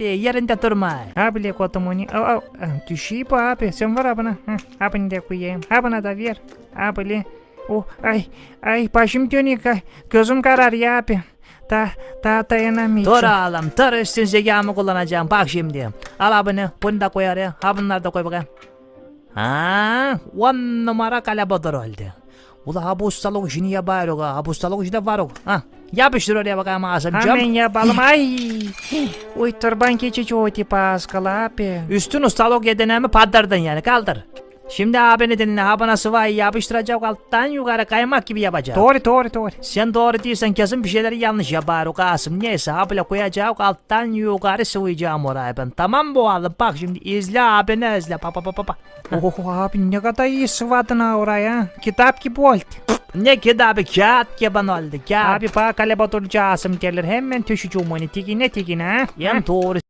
Haydi yerinde durma. Abi kotumuni. Aa, aa, düşeyim bu abi. Sen var abına. Hı, abını da koyayım. Abına da ver. Abi. Oh, ay, ay başım dönüyor. Gözüm kararıyor abi. Da, daha dayanamayacağım. Dur oğlum dur üstün zekamı kullanacağım bak şimdi. Al abını bunu da koy oraya. Ha bunları da koy bakayım. Ha, on numara kalabadır oldu. Ula ha bu ustalık işini yapar ha bu ustalık işi de var. Ha, yapıştır oraya bakayım Asımcığım. Hemen yapalım. Ay. Uy turban keçici o tipi Pascal abi. Üstün ustalık yeteneğimi paddırdın yani kaldır. Şimdi abini dinle ha bana sıvayı yapıştıracak alttan yukarı kaymak gibi yapacak. Doğru doğru doğru. Sen doğru değilsen kesin bir şeyleri yanlış yapar o Kasım. Neyse abla koyacak alttan yukarı sıvayacağım oraya ben. Tamam bu oğlum bak şimdi izle abini izle. Pa pa pa pa pa. Oh abi ne kadar iyi sıvadın ha oraya. Kitap gibi oldu. Ne kitabı kağıt gibi oldu kağıt. Abi bak kalabalık Asım gelir hemen düşeceğim onu tikine tikine. Hem doğru